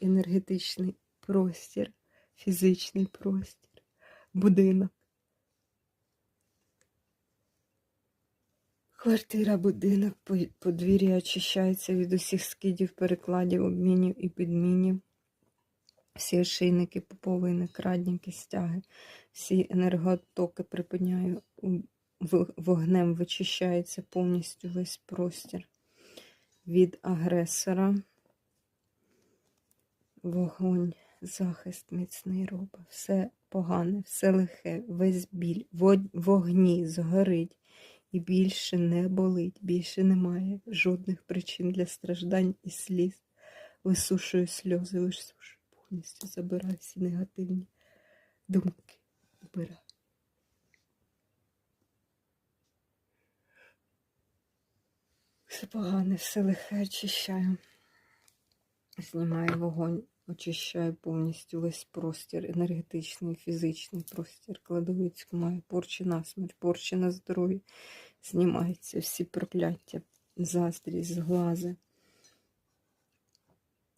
енергетичний простір, фізичний простір, будинок. Квартира, будинок, подвір'я очищається від усіх скидів, перекладів, обмінів і підмінів. Всі ошейники, поповини, крадніки, стяги, всі енерготоки припиняю. Вогнем вичищається повністю весь простір від агресора. Вогонь, захист міцний робить. Все погане, все лихе, весь біль, вогні згорить і більше не болить, більше немає жодних причин для страждань і сліз. Висушую сльози, висушую повністю, забираю всі негативні думки. Убираю. Все погане, все лихе очищаю. Знімаю вогонь, очищаю повністю весь простір, енергетичний, фізичний простір. Кладовицьку маю порчі на смерть, порчі на здоров'я. Знімаються всі прокляття, заздрість, зглази,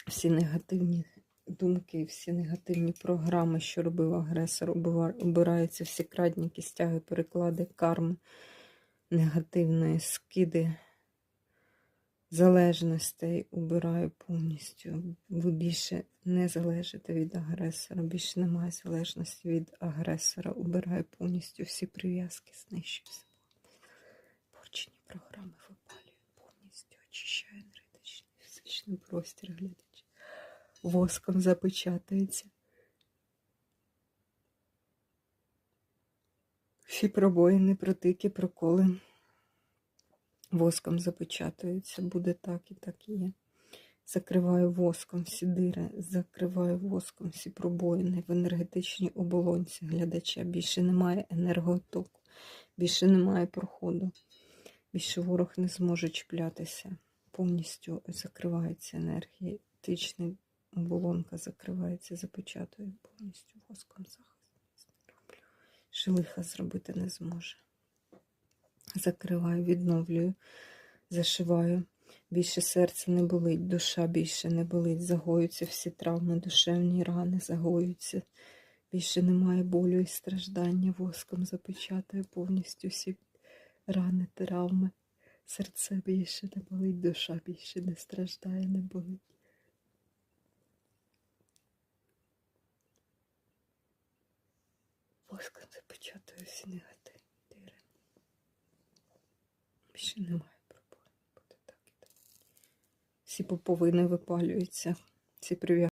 всі негативні думки, всі негативні програми, що робив агресор, убираються всі крадніки, стяги, переклади, карми, негативної скиди залежностей убираю повністю. Ви більше не залежите від агресора, більше немає залежності від агресора. Убираю повністю всі прив'язки, знищую. Порчені програми випалюю повністю, очищаю енергетичний фізичний простір, глядачі. Воском запечатується. Всі пробоїни, протики, проколи воском запечатуються, буде так і так і є. Закриваю воском всі дири, закриваю воском всі пробоїни в енергетичній оболонці глядача. Більше немає енерготоку, більше немає проходу, більше ворог не зможе чіплятися. Повністю закривається енергетична оболонка, закривається, запечатую повністю воском захист. Шелиха зробити не зможе закриваю, відновлюю, зашиваю. Більше серце не болить, душа більше не болить, загоюються всі травми, душевні рани загоюються. Більше немає болю і страждання, воском запечатаю повністю всі рани, травми. Серце більше не болить, душа більше не страждає, не болить. Воском запечатаю всі негативні дири. Більше немає проблем. Буде так і так. Всі поповини випалюються, всі прив'язки.